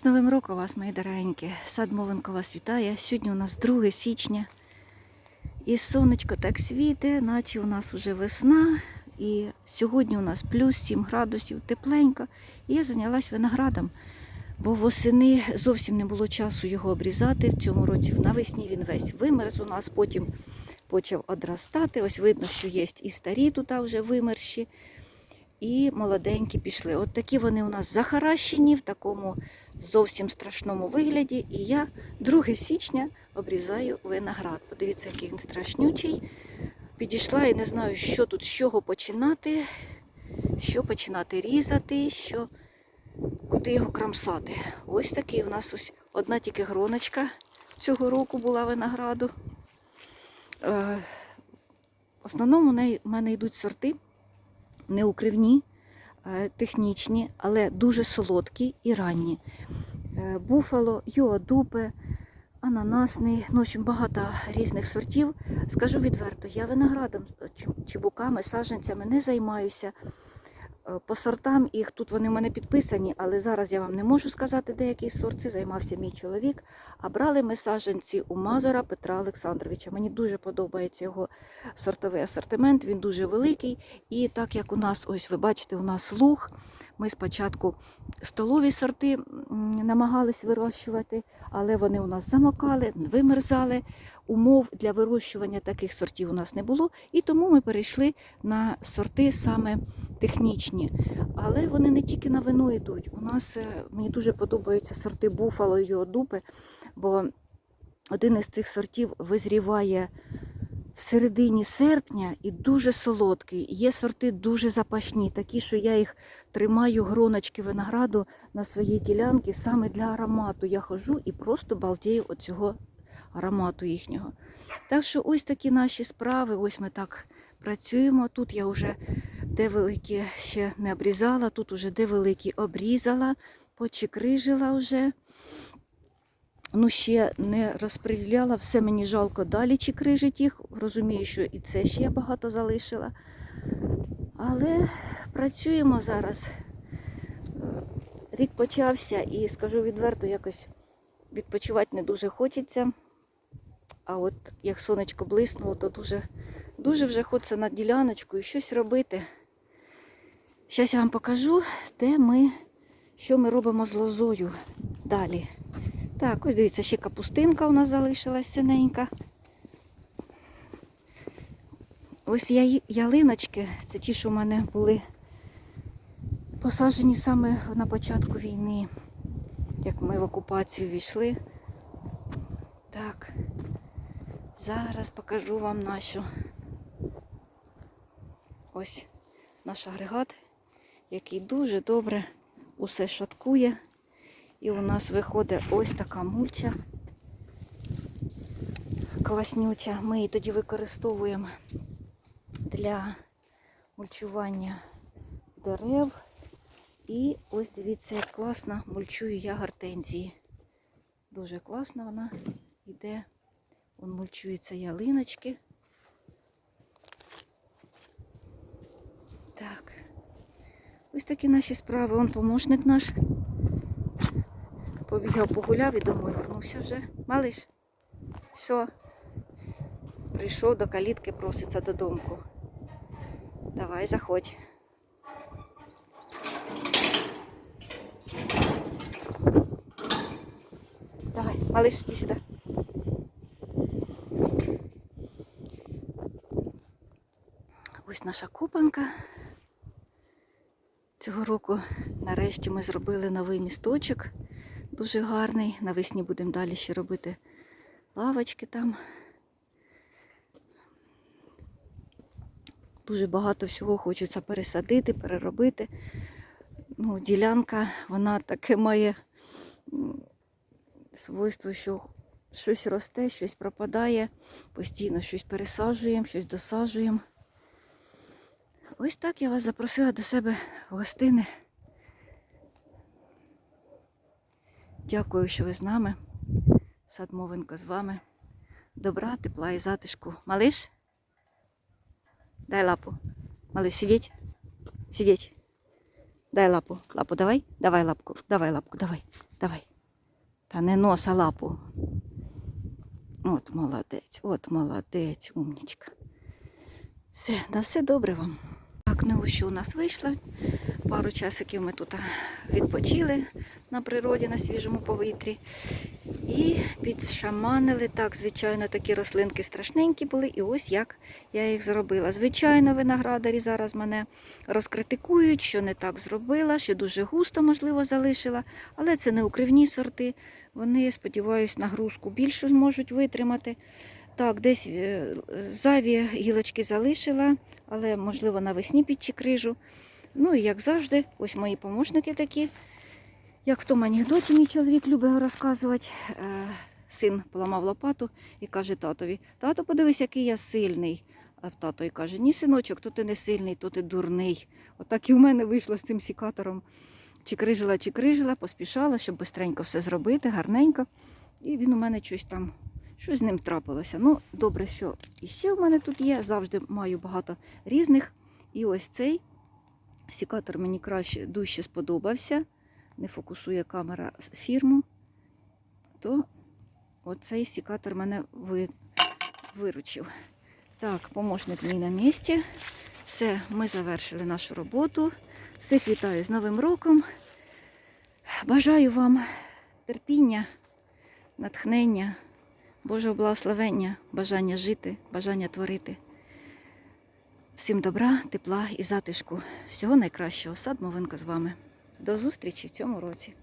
З Новим роком вас, мої дорогенькі. Сад Мовенко вас вітає. Сьогодні у нас 2 січня. І сонечко так світе, наче у нас вже весна. І сьогодні у нас плюс 7 градусів, тепленько. І я зайнялась виноградом, бо восени зовсім не було часу його обрізати. В цьому році навесні він весь вимерз у нас, потім почав одростати. Ось видно, що є і старі тут вже вимерші, і молоденькі пішли. От такі вони у нас захаращені в такому зовсім страшному вигляді. І я 2 січня обрізаю виноград. Подивіться, який він страшнючий. Підійшла і не знаю, що тут, з чого починати, що починати різати, що, куди його крамсати. Ось такий у нас ось одна тільки гроночка цього року була винограду. Е, В основному в мене йдуть сорти неукривні, е, технічні, але дуже солодкі і ранні. Е, Буфало, йоадупе, ананасний, ну, чим багато різних сортів. Скажу відверто, я виноградом, чебуками, саженцями не займаюся. Е, По сортам їх тут вони в мене підписані, але зараз я вам не можу сказати, де який сорт. Це займався мій чоловік. А брали ми саджанці у Мазура Петра Олександровича. Мені дуже подобається його сортовий асортимент, він дуже великий. І так як у нас, ось ви бачите, у нас луг. Ми спочатку столові сорти намагались вирощувати, але вони у нас замокали, вимерзали. Умов для вирощування таких сортів у нас не було, і тому ми перейшли на сорти саме технічні. Але вони не тільки на вино йдуть. У нас е, мені дуже подобаються сорти буфало і йодупи, бо один із цих сортів визріває в середині серпня і дуже солодкий. Є сорти дуже запашні, такі, що я їх тримаю гроночки винограду на своїй ділянці саме для аромату. Я ходжу і просто балдію від цього аромату їхнього. Так що ось такі наші справи. Ось ми так працюємо. Тут я вже де великі ще не обрізала, тут уже де великі обрізала, почекрижила вже. Ну, ще не розподіляла, все мені жалко далі чекрижить їх. Розумію, що і це ще багато залишила. Але працюємо зараз. Рік почався і скажу відверто, якось відпочивати не дуже хочеться. А от як сонечко блиснуло, то дуже, дуже вже хочеться на діляночку і щось робити. Зараз я вам покажу, де ми, що ми робимо з лозою далі. Так, ось дивіться, ще капустинка у нас залишилась синенька. Ось я- ялиночки, це ті, що в мене були посаджені саме на початку війни, як ми в окупацію війшли. Так, зараз покажу вам нашу. Ось наш агрегат, який дуже добре усе шаткує. І у нас виходить ось така мульча класнюча. Ми її тоді використовуємо для мульчування дерев. І ось дивіться, як класно мульчую я гортензії. Дуже класно вона йде. Вон мульчуються ялиночки. Так. Ось такі наші справи. Он помощник наш. Побігав, погуляв і домой вернувся вже. Малиш, що? Прийшов до калітки, проситься додому. Давай, заходь. Давай, малиш, іди сюди. Ось наша купанка. Цього року нарешті ми зробили новий місточок. Дуже гарний. Навесні будемо далі ще робити лавочки там. Дуже багато всього хочеться пересадити, переробити. Ну, ділянка, вона таке має свойство, що щось росте, щось пропадає, постійно щось пересаджуємо, щось досаджуємо. Ось так я вас запросила до себе в гостини. Дякую, що ви з нами. Сад Мовенко з вами. Добра, тепла і затишку. Малиш? Дай лапу. Малиш, сидіть. Сидіть. Дай лапу. Лапу давай. Давай лапку. Давай лапку. Давай. Давай. Та не носа лапу. От молодець, от молодець, умнічка. Все, да все добре вам. Ну що у нас вийшло. Пару часиків ми тут відпочили на природі, на свіжому повітрі. І підшаманили. Так, звичайно, такі рослинки страшненькі були. І ось як я їх зробила. Звичайно, виноградарі зараз мене розкритикують, що не так зробила, що дуже густо, можливо, залишила. Але це не укривні сорти. Вони, сподіваюся, нагрузку більшу зможуть витримати. Так, десь е, зайві гілочки залишила, але, можливо, навесні підчикрижу. Ну і як завжди, ось мої помощники такі. Як в тому анекдоті мій чоловік любить розказувати. Е, Син поламав лопату і каже татові: Тато, подивись, який я сильний. А тато й каже: Ні, синочок, то ти не сильний, то ти дурний. Отак і в мене вийшло з цим сікатором. Чикрижила, чикрижила, поспішала, щоб швидко все зробити, гарненько. І він у мене щось там, щось з ним трапилося. Ну, добре, що іще в мене тут є. Завжди маю багато різних. І ось цей сікатор мені краще дужче сподобався. Не фокусує камера фірму, то оцей сікатор мене ви, виручив. Так, помощник мій на місці. Все, ми завершили нашу роботу. Всіх вітаю з Новим роком. Бажаю вам терпіння, натхнення, Божого благословення, бажання жити, бажання творити. Всім добра, тепла і затишку. Всього найкращого. Сад Мовинка з вами. До зустрічі в цьому році.